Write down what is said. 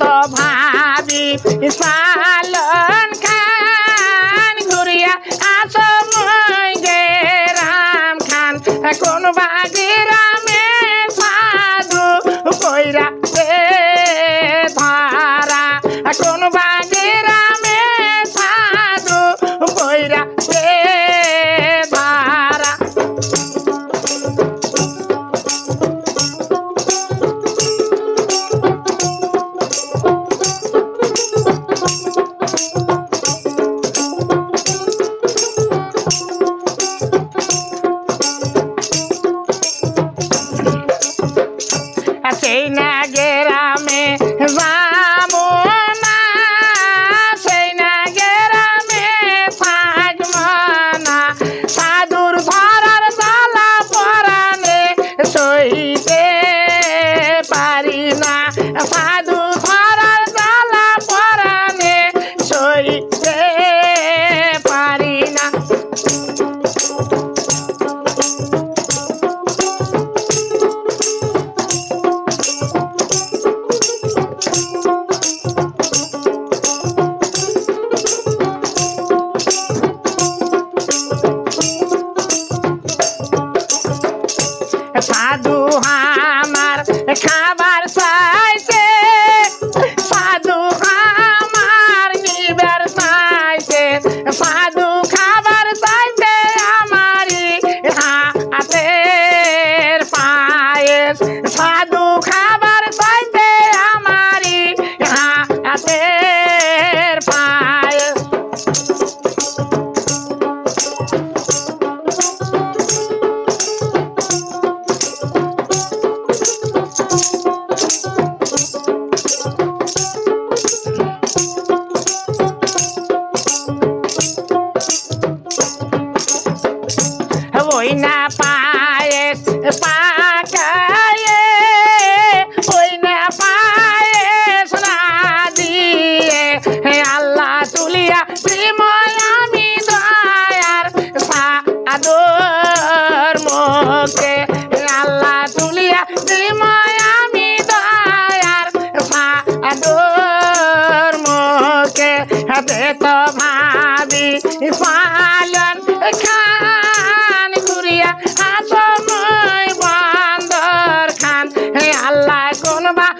তো ভাবি পালন খান ঘুরিয়া আস গে রাম খান কোন বাগি রামে সাধু কইরা જઈને ગેરા મેં Ah, Amar ওই না পায়ে পাকায়ে ওই না পায়ে সোনা আল্লাহ তুলিয়া প্রেম আমি 了吧